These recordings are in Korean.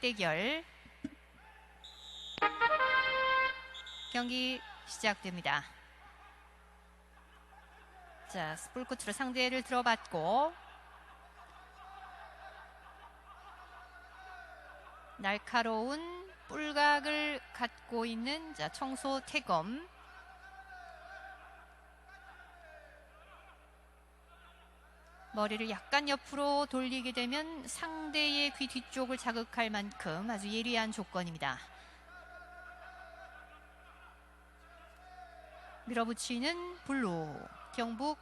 맞대결 경기 시작됩니다. 자, 스풀 끝으로 상대를 들어봤고 날카로운 뿔각을 갖고 있는 자, 청소 태검 머리를 약간 옆으로 돌리게 되면 상대의 귀 뒤쪽을 자극할 만큼 아주 예리한 조건입니다. 밀어붙이는 블루 경북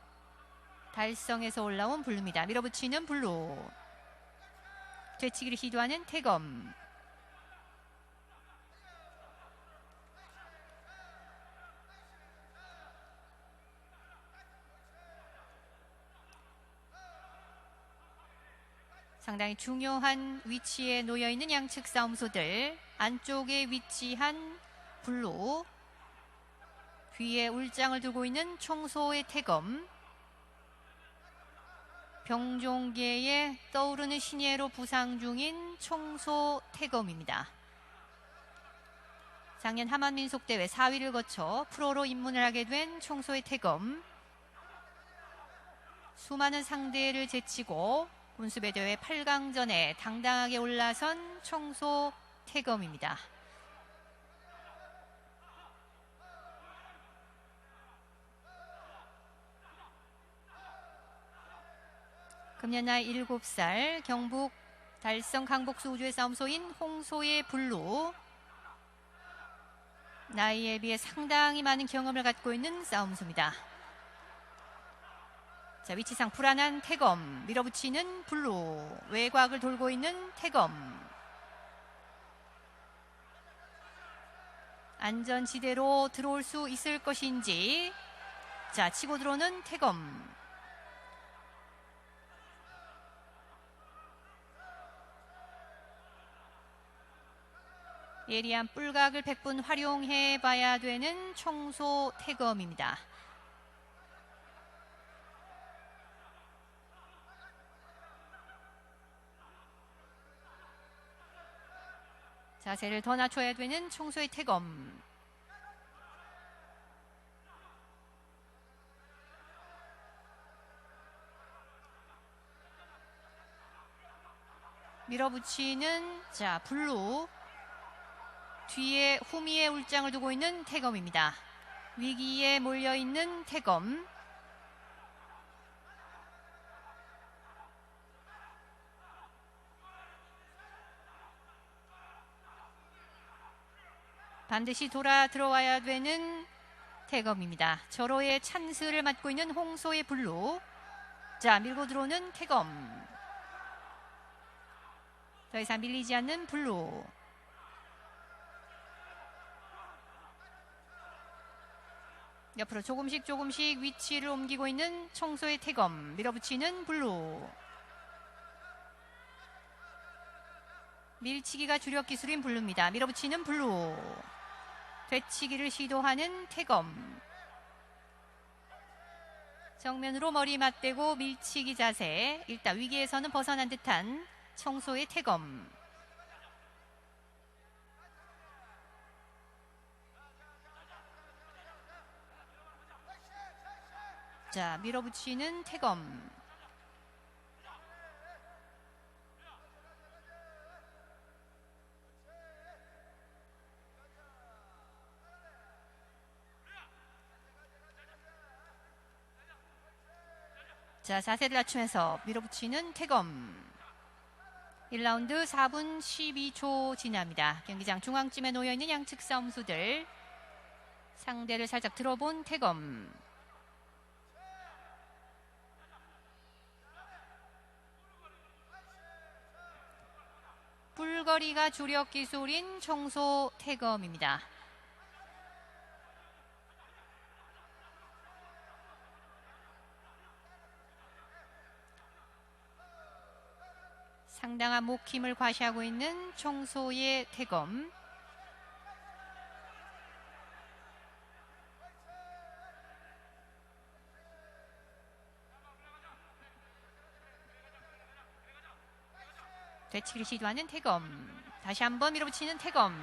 달성에서 올라온 블루입니다. 밀어붙이는 블루 되치기를 시도하는 태검 상당히 중요한 위치에 놓여 있는 양측 싸움소들. 안쪽에 위치한 블루. 뒤에 울장을 두고 있는 청소의 태검. 병종계에 떠오르는 신예로 부상 중인 청소 태검입니다. 작년 하만민속대회 4위를 거쳐 프로로 입문을 하게 된 청소의 태검. 수많은 상대를 제치고 군수배 대회 8강전에 당당하게 올라선 청소 태검입니다. 금년 나이 7살 경북 달성 강복수 우주의 싸움소인 홍소의 블루 나이에 비해 상당히 많은 경험을 갖고 있는 싸움소입니다. 자 위치상 불안한 태검. 밀어붙이는 블루. 외곽을 돌고 있는 태검. 안전지대로 들어올 수 있을 것인지. 자 치고 들어오는 태검. 예리한 뿔각을 100분 활용해 봐야 되는 청소 태검입니다. 자세를 더 낮춰야 되는 청소의 태검. 밀어붙이는 자 블루 뒤에 후미의 울장을 두고 있는 태검입니다. 위기에 몰려 있는 태검. 반드시 돌아 들어와야 되는 태검입니다. 절호의 찬스를 맡고 있는 홍소의 블루. 자, 밀고 들어오는 태검. 더 이상 밀리지 않는 블루. 옆으로 조금씩 조금씩 위치를 옮기고 있는 청소의 태검 밀어붙이는 블루 밀치기가 주력 기술인 블루입니다 밀어붙이는 블루 되치기를 시도하는 태검. 정면으로 머리 맞대고 밀치기 자세. 일단 위기에서는 벗어난 듯한 청소의 태검. 자, 밀어붙이는 태검. 자, 자세를 낮추면서 밀어붙이는 태검. 1라운드 4분 12초 지납니다. 경기장 중앙쯤에 놓여있는 양측 싸움수들. 상대를 살짝 들어본 태검. 뿔거리가 주력 기술인 청소 태검입니다. 상당한 목힘을 과시하고 있는 청소의 태검. 되치기를 시도하는 태검. 다시 한번 밀어붙이는 태검.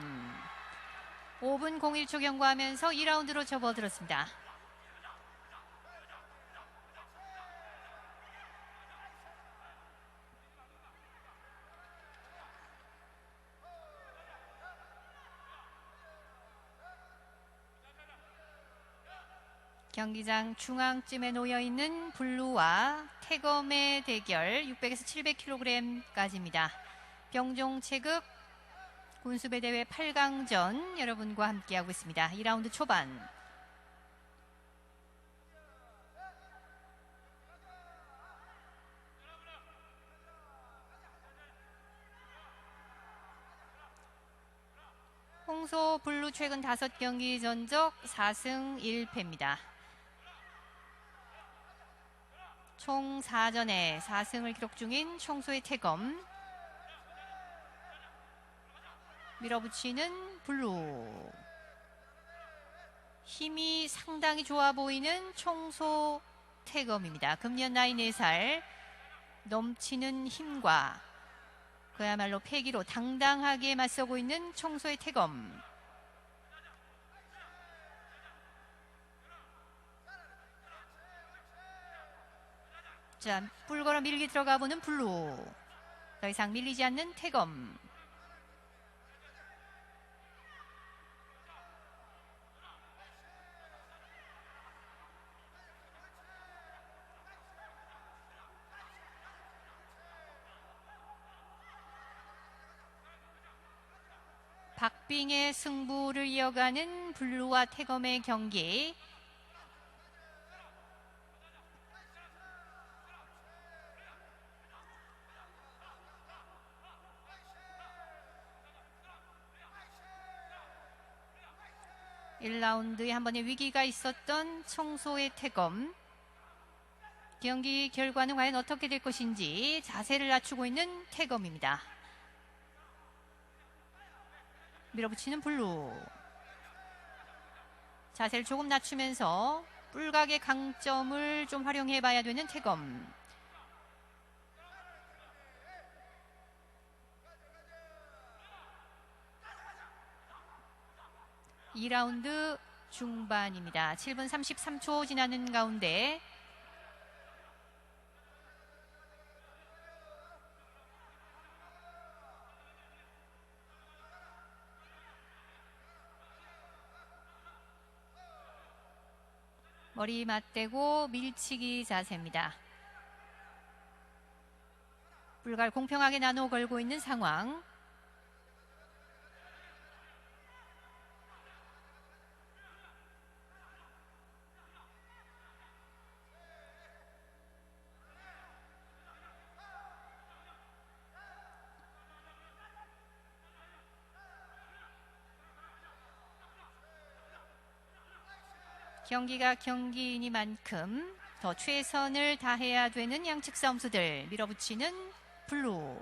5분 01초 경과하면서 2라운드로 접어들었습니다. 경기장 중앙쯤에 놓여 있는 블루와 태검의 대결 600에서 700kg까지입니다. 병종 체급 군수배 대회 8강전 여러분과 함께하고 있습니다. 2라운드 초반. 홍소 블루 최근 5경기 전적 4승 1패입니다. 총 4전에 4승을 기록 중인 청소의 태검. 밀어붙이는 블루. 힘이 상당히 좋아 보이는 청소 태검입니다. 금년 나이 4살 넘치는 힘과 그야말로 패기로 당당하게 맞서고 있는 청소의 태검 자, 뿔걸어 밀기 들어가 보는 블루. 더 이상 밀리지 않는 태검. 박빙의 승부를 이어가는 블루와 태검의 경기. 라운드에 한 번의 위기가 있었던 청소의 태검. 경기 결과는 과연 어떻게 될 것인지 자세를 낮추고 있는 태검입니다. 밀어붙이는 블루. 자세를 조금 낮추면서 뿔각의 강점을 좀 활용해 봐야 되는 태검. 이라운드 중반입니다. 7분 33초 지나는 가운데 머리 맞대고 밀치기 자세입니다. 불갈 공평하게 나눠 걸고 있는 상황. 경기가 경기이니만큼 더 최선을 다해야 되는 양측 싸움수들 밀어붙이는 블루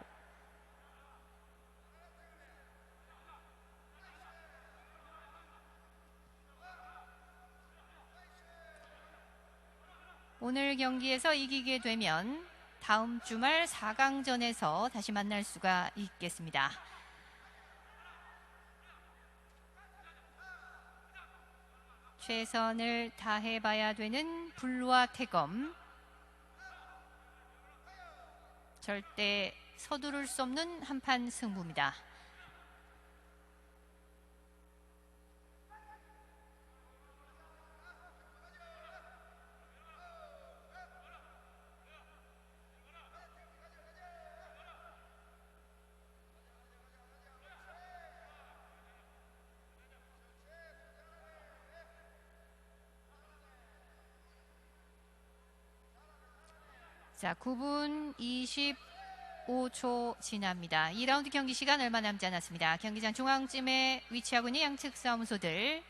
오늘 경기에서 이기게 되면 다음 주말 4강전에서 다시 만날 수가 있겠습니다. 최선을 다해봐야 되는 블루와 태검. 절대 서두를 수 없는 한판 승부입니다. 자, 9분 25초 지납니다. 2라운드 경기 시간 얼마 남지 않았습니다. 경기장 중앙쯤에 위치하고 있는 양측 싸움소들.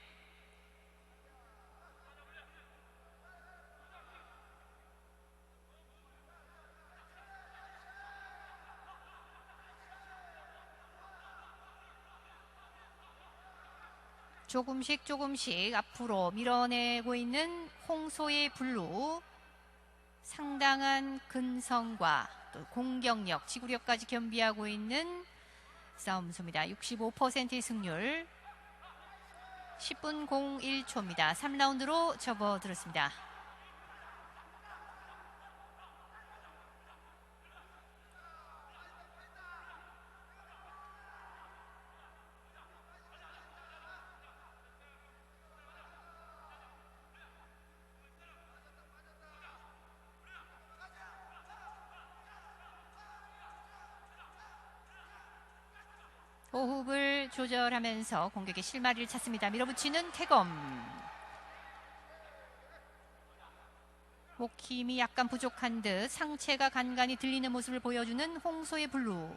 조금씩 조금씩 앞으로 밀어내고 있는 홍소의 블루. 상당한 근성과 또 공격력, 지구력까지 겸비하고 있는 싸움수입니다. 65%의 승률. 10분 01초입니다. 3라운드로 접어들었습니다. 호흡을 조절하면서 공격의 실마리를 찾습니다. 밀어붙이는 태검. 목 힘이 약간 부족한 듯 상체가 간간히 들리는 모습을 보여주는 홍소의 블루.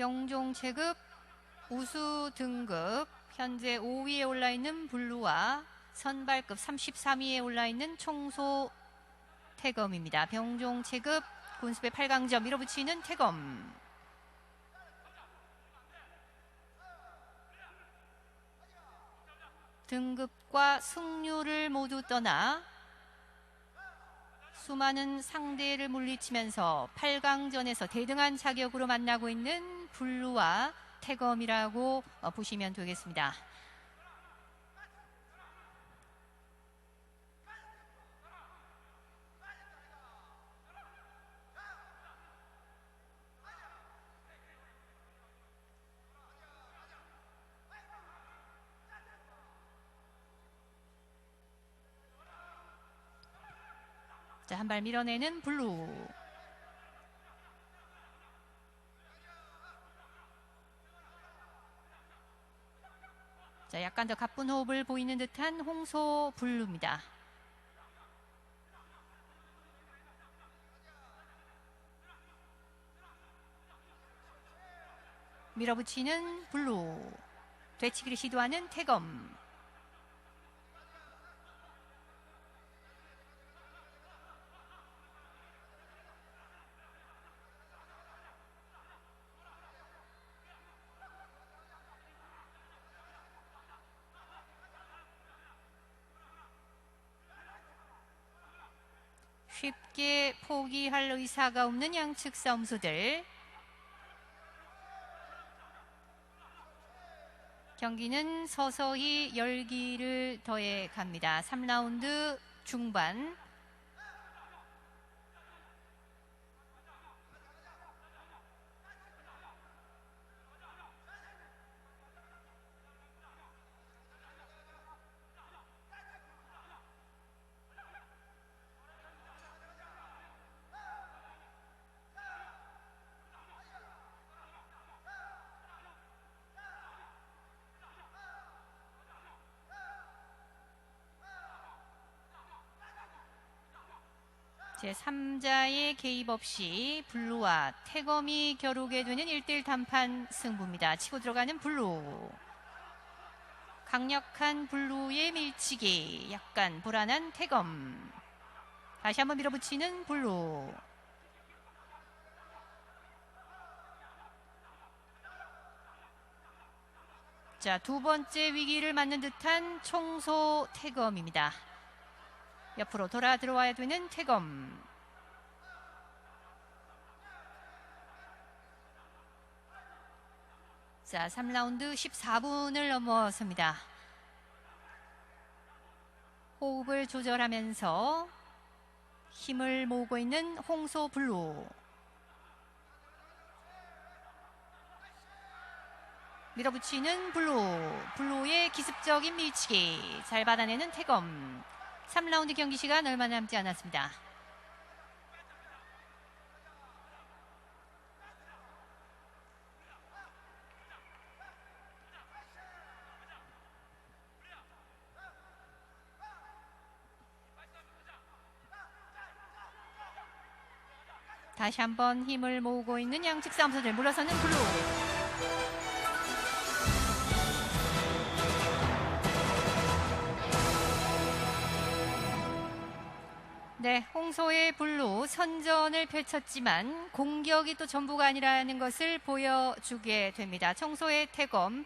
병종 체급 우수 등급 현재 5위에 올라 있는 블루와 선발급 33위에 올라 있는 청소 태검입니다. 병종 체급 군수배 8강점 밀어붙이는 태검. 등급과 승률을 모두 떠나 수많은 상대를 물리치면서 8강전에서 대등한 자격으로 만나고 있는 블루와 태검이라고 어, 보시면 되겠습니다. 자, 한 발 밀어내는 블루. 자, 약간 더 가쁜 호흡을 보이는 듯한 홍소 블루입니다. 밀어붙이는 블루. 되치기를 시도하는 태검. 쉽게 포기할 의사가 없는 양측 싸움수들. 경기는 서서히 열기를 더해 갑니다. 3라운드 중반. 제 3자의 개입 없이 블루와 태검이 겨루게 되는 1대1 단판 승부입니다. 치고 들어가는 블루. 강력한 블루의 밀치기. 약간 불안한 태검. 다시 한번 밀어붙이는 블루. 자, 두 번째 위기를 맞는 듯한 청소 태검입니다. 옆으로 돌아 들어와야 되는 태검. 자, 3라운드 14분을 넘어섭니다. 호흡을 조절하면서 힘을 모으고 있는 홍소 블루. 밀어붙이는 블루. 블루의 기습적인 밀치기. 잘 받아내는 태검. 3라운드 경기 시간 얼마 남지 않았습니다. 다시 한번 힘을 모으고 있는 양측 싸움선들 물러서는 블루. 네, 홍소의 블루 선전을 펼쳤지만 공격이 또 전부가 아니라는 것을 보여주게 됩니다. 청소의 태검